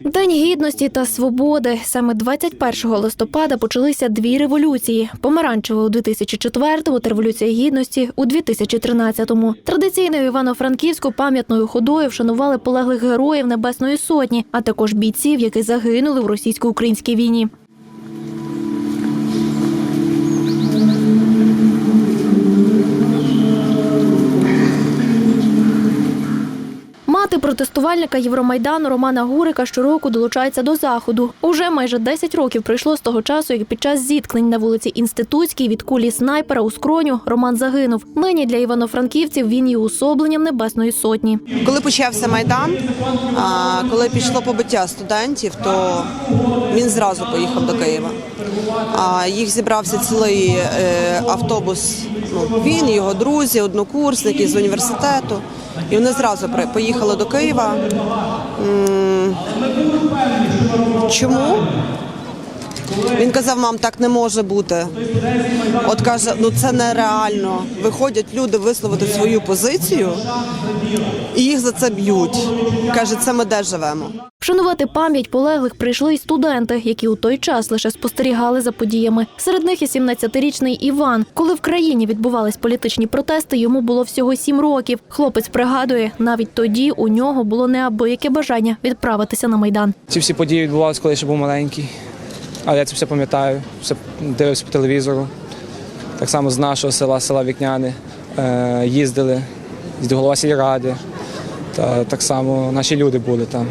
День гідності та свободи. Саме 21 листопада почалися дві революції: помаранчева у 2004-му та революція гідності у 2013-му. Традиційно в Івано-Франківську пам'ятною ходою вшанували полеглих героїв Небесної Сотні, а також бійців, які загинули в російсько-українській війні. Протестувальника Євромайдану Романа Гурика щороку долучається до заходу. Уже майже 10 років пройшло з того часу, як під час зіткнень на вулиці Інститутській від кулі снайпера у скроню Роман загинув. Нині для івано-франківців він є уособленням Небесної Сотні. Коли почався майдан, коли пішло побиття студентів, то він зразу поїхав до Києва. Їх зібрався цілий е, автобус. Ну, він, його друзі, однокурсники з університету. І вони зразу поїхали до Києва. Чому? Він казав, мам, так не може бути. От каже, ну це нереально. Виходять люди висловити свою позицію, і їх за це б'ють. Каже, це ми де живемо. Вшанувати пам'ять полеглих прийшли й студенти, які у той час лише спостерігали за подіями. Серед них і 17-річний Іван. Коли в країні відбувались політичні протести, йому було всього сім років. Хлопець пригадує, навіть тоді у нього було неабияке бажання відправитися на майдан. Ці всі події відбувалися, коли я ще був маленький. Але я це все пам'ятаю, все дивився по телевізору. Так само з нашого села, села Вікняни, е, їздили, їздив голова сільради. Та так само наші люди були там.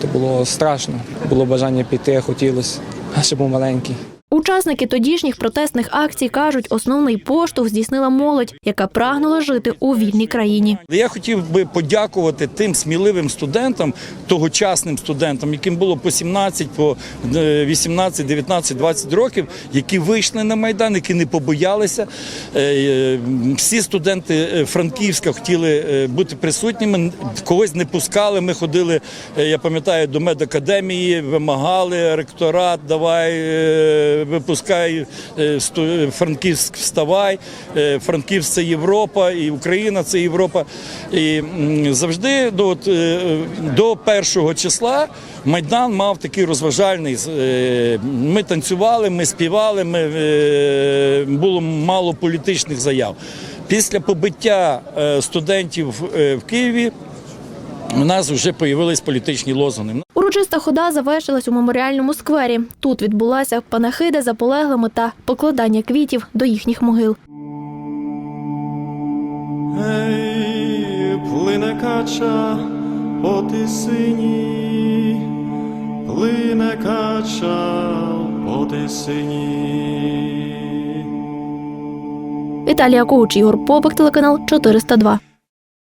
То було страшно, було бажання піти, хотілося, а ще був маленький. Учасники тодішніх протестних акцій кажуть, основний поштовх здійснила молодь, яка прагнула жити у вільній країні. Я хотів би подякувати тим сміливим студентам, тогочасним студентам, яким було по 17, по е, 18, 19, 20 років, які вийшли на майдан, які не побоялися. Е, е, Всі студенти е, Франківська хотіли бути присутніми, когось не пускали. Ми ходили, я пам'ятаю, до медакадемії, вимагали ректорат, давай е, випускай е, Франківськ, вставай. Е, Франківськ це Європа, і Україна це Європа. І завжди до, е, до першого числа Майдан мав такий розважальний. е, Ми танцювали, ми співали, ми, е, було мало політичних заяв. Після побиття е, студентів е, в Києві у нас вже з'явились політичні лозунги. Урочиста хода завершилась у меморіальному сквері. Тут відбулася панахида за полеглими та покладання квітів до їхніх могил. Ей, плине кача по тисині, плине кача по тисині. Віталія Коуч, Ігор Попик, телеканал 402.